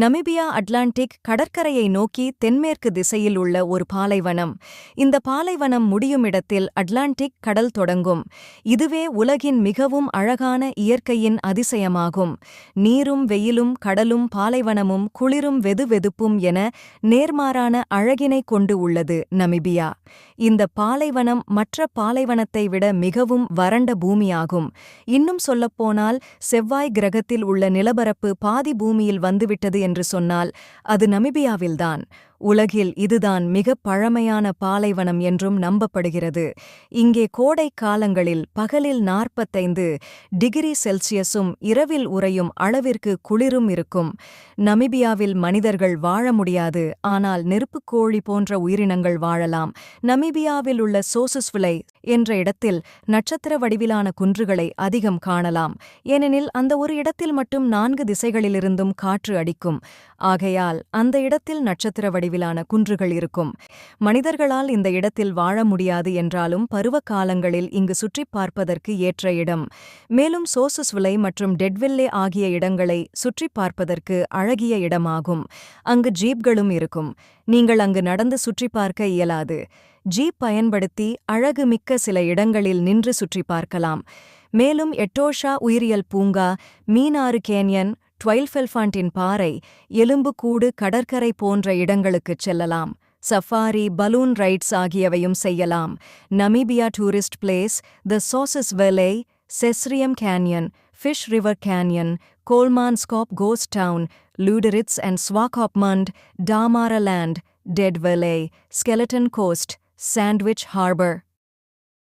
Namibia Atlantic கடற்கரையை நோக்கி தென்மேற்கு திசையில் உள்ள ஒரு பாலைவனம். இந்த பாலைவனம் முடியும் இடத்தில் அட்லாண்டிக் கடல் தொடங்கும். இதுவே உலகின் மிகவும் அழகான இயற்கையின் அதிசயமாகும். நீரும் வெயிலும் கடலும் பாலைவனமும் குளிரும் வெதுவெதுப்பும் என நேர்மாறான அழகினை கொண்டு உள்ளது நமீபியா. இந்த பாலைவனம் மற்ற பாலைவனத்தை விட மிகவும் வறண்ட பூமியாகும். இன்னும் சொல்லப்போனால் செவ்வாய் கிரகத்தில் உள்ள நிலப்பரப்பு பாதி பூமியில் வந்துவிட்டது என்று சொன்னால் அது நமீபியாவில்தான். உலகில் இதுதான் மிகப் பழமையான பாலைவனம் என்றும் நம்பப்படுகிறது. இங்கே கோடை காலங்களில் பகலில் நாற்பத்தைந்து டிகிரி செல்சியஸும் இரவில் உறையும் அளவிற்கு குளிரும் இருக்கும். நமீபியாவில் மனிதர்கள் வாழ முடியாது ஆனால் நெருப்புக்கோழி போன்ற உயிரினங்கள் வாழலாம். நமீபியாவில் உள்ள சோசுஸ்விலை என்ற இடத்தில் நட்சத்திர வடிவிலான குன்றுகளை அதிகம் காணலாம். ஏனெனில் அந்த ஒரு இடத்தில் மட்டும் நான்கு திசைகளிலிருந்தும் காற்று அடிக்கும். ஆகையால் அந்த இடத்தில் நட்சத்திர வடிவிலான குன்றுகள் இருக்கும். மனிதர்களால் இந்த இடத்தில் வாழ முடியாது என்றாலும் பருவகாலங்களில் இங்கு சுற்றி பார்ப்பதற்கு ஏற்ற இடம். மேலும் சோசுஸ்விலை மற்றும் டெட்வில்லே ஆகிய இடங்களை சுற்றி பார்ப்பதற்கு அழகிய இடமாகும். அங்கு ஜீப்களும் இருக்கும். நீங்கள் அங்கு நடந்து சுற்றி பார்க்க இயலாது. ஜீப் பயன்படுத்தி அழகுமிக்க சில இடங்களில் நின்று சுற்றி பார்க்கலாம். மேலும் எட்டோஷா உயிரியல் பூங்கா மீனாறு கேன்யன் ட்வைல்ஃபெல்ஃபாண்டின் பாறை எலும்புக்கூடு கடற்கரை போன்ற இடங்களுக்குச் செல்லலாம். சஃபாரி பலூன் ரைட்ஸ் ஆகியவையும் செய்யலாம். Namibia tourist places the Sossusvlei Sesriem Canyon Fish River Canyon Kolmanskop ghost town Luderitz and Swakopmund Damaraland Deadvlei Skeleton Coast Sandwich Harbour.